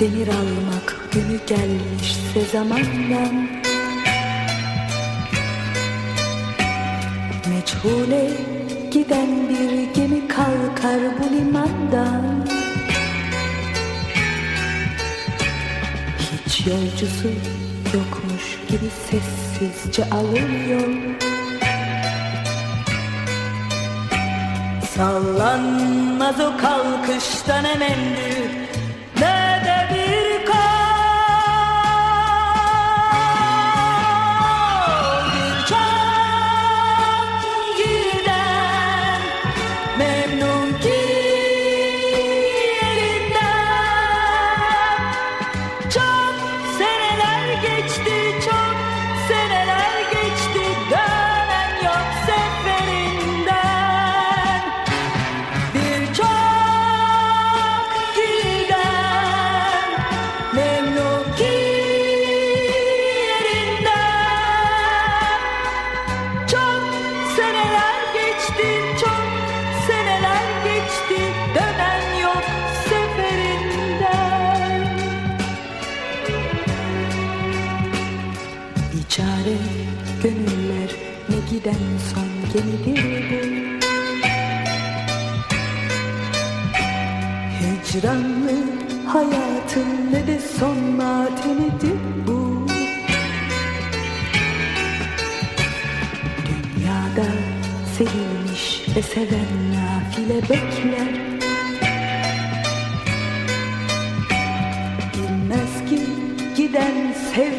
Demir almak günü gelmişse zamandan. Meçhule giden bir gemi kalkar bu limandan. Hiç yolcusu yokmuş gibi sessizce alır yol Sallanmaz o kalkıştan ne memnun ki Bir çare gönüller ne giden son gemidir bu. Hicranlı hayatın ne de son matemidir bu. Dünyada sevilmiş ve seven nafile bekler. Bilmez ki giden sev